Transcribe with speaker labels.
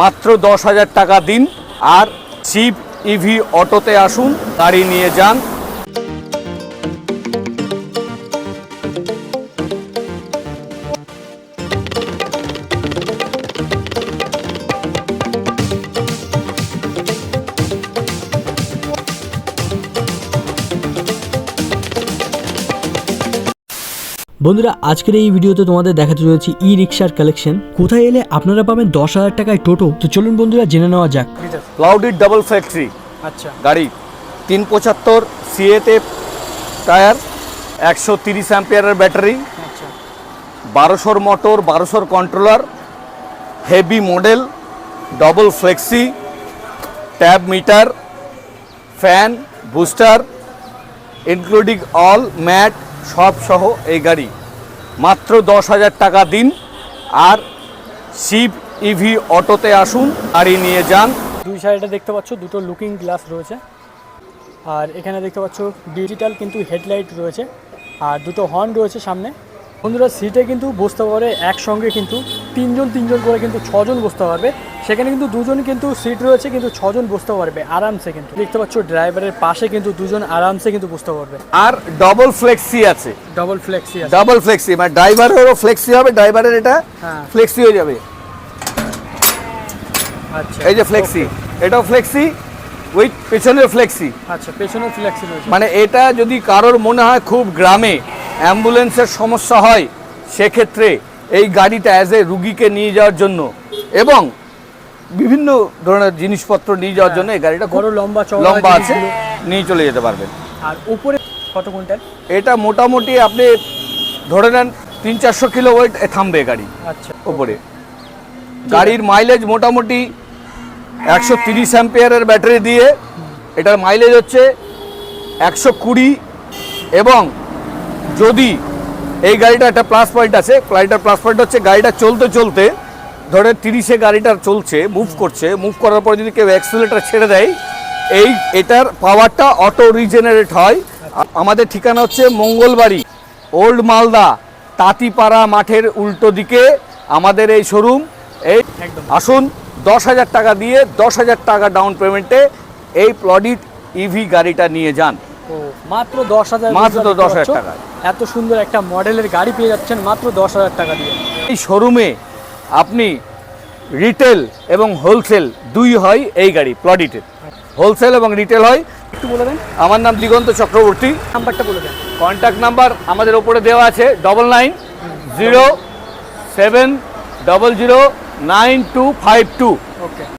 Speaker 1: মাত্র দশ হাজার টাকা দিন। আর শিব ইভি অটোতে আসুন গাড়ি নিয়ে যান।
Speaker 2: বন্ধুরা আজকের এই ভিডিওতে তোমাদের দেখাতে চলেছি ই রিক্সার কালেকশন কোথায় এলে আপনারা পাবেন দশ হাজার টাকায় টোটো? তো চলুন বন্ধুরা জেনে নেওয়া যাক।
Speaker 1: ক্লাউডিড ডাবল ফ্যাক্টরি
Speaker 2: আচ্ছা।
Speaker 1: গাড়ি তিন পঁচাত্তর সিএতে টায়ার একশো তিরিশ অ্যাম্পিয়ারের ব্যাটারি
Speaker 2: আচ্ছা।
Speaker 1: বারোশোর motor বারোশোর controller heavy model double flexi tab meter fan booster including all mat সব সহ এই গাড়ি। মাত্র দশ হাজার টাকা দিন। আর শিব ইভি অটোতে আসুন, গাড়ি নিয়ে যান।
Speaker 3: দুই সাইডে দেখতে পাচ্ছ, দুটো লুকিং গ্লাস রয়েছে। আর এখানে দেখতে পাচ্ছ ডিজিটাল কিন্তু হেডলাইট রয়েছে। আর দুটো হর্ন রয়েছে সামনে। বন্ধুরা সিটে কিন্তু বসতে পারে একসঙ্গে কিন্তু তিনজন তিনজন করে কিন্তু ছজন বসতে পারবে। সেখানে কিন্তু দুজন কিন্তু সিট রয়েছে কিন্তু ছজন বসতে পারবে আরামসে কিন্তু। দেখতে পাচ্ছ ড্রাইভারের পাশে কিন্তু দুজন আরামসে কিন্তু বসতে পারবে।
Speaker 1: আর ডবল ফ্লেক্সি আছে।
Speaker 3: ডবল ফ্লেক্সি আছে।
Speaker 1: ডাবল ফ্লেক্সি মানে ড্রাইভারেরও ফ্লেক্সি হবে ড্রাইভারের এটা
Speaker 3: হ্যাঁ।
Speaker 1: ফ্লেক্সি হয়ে যাবে।
Speaker 3: আচ্ছা
Speaker 1: এই যে ফ্লেক্সি এটাও ফ্লেক্সি উইথ পেছনের ফ্লেক্সি
Speaker 3: আচ্ছা পেছনের ফ্লেক্সি রয়েছে।
Speaker 1: মানে এটা যদি কারোর মনে হয় খুব গ্রামে অ্যাম্বুলেন্সের সমস্যা হয় সেক্ষেত্রে এই গাড়িটা অ্যাজ এ রুগীকে নিয়ে যাওয়ার জন্য এবং বিভিন্ন ধরনের জিনিসপত্র নিয়ে যাওয়ার জন্য এই গাড়িটা
Speaker 3: বড় লম্বা
Speaker 1: লম্বা আছে নিয়ে চলে যেতে পারবেন।
Speaker 3: আর উপরে কত কুইন্টাল?
Speaker 1: এটা মোটামুটি আপনি ধরে নেন তিন চারশো কিলো ওয়েট থামবে গাড়ি
Speaker 3: আচ্ছা।
Speaker 1: ওপরে গাড়ির মাইলেজ মোটামুটি একশো তিরিশ অ্যাম্পিয়ারের ব্যাটারি দিয়ে এটার মাইলেজ হচ্ছে একশো কুড়ি এবং যদি এই গাড়িটা একটা প্লাস পয়েন্ট আছে গাড়িটার প্লাস পয়েন্ট হচ্ছে গাড়িটা চলতে চলতে ধরে তিরিশে গাড়িটা চলছে মুভ করছে মুভ করার পর যদি কেউ অ্যাক্সিলেটার ছেড়ে দেয় এই এটার পাওয়ারটা অটো রিজেনারেট হয়। আমাদের ঠিকানা হচ্ছে মঙ্গলবাড়ি ওল্ড মালদা তাঁতিপাড়া মাঠের উল্টো দিকে আমাদের এই শোরুম এই আসুন দশ হাজার টাকা দিয়ে দশ হাজার টাকা ডাউন পেমেন্টে এই প্লডিট ইভি গাড়িটা নিয়ে যান।
Speaker 3: ও মাত্র দশ হাজার
Speaker 1: মাত্র 10,000
Speaker 3: পাচ্ছ?
Speaker 1: টাকায়।
Speaker 3: এত সুন্দর একটা মডেলের গাড়ি পেয়ে যাচ্ছেন মাত্র দশ হাজার টাকা দিয়ে।
Speaker 1: এই শোরুমে আপনি রিটেল এবং হোলসেল দুই হয় এই গাড়ি প্লডিটের হোলসেল এবং রিটেল হয়।
Speaker 3: একটু বলে দেন।
Speaker 1: আমার নাম দিগন্ত চক্রবর্তী।
Speaker 3: নাম্বারটা বলে দেন।
Speaker 1: কন্ট্যাক্ট নাম্বার আমাদের ওপরে দেওয়া আছে double nine zero seven double zero nine two five two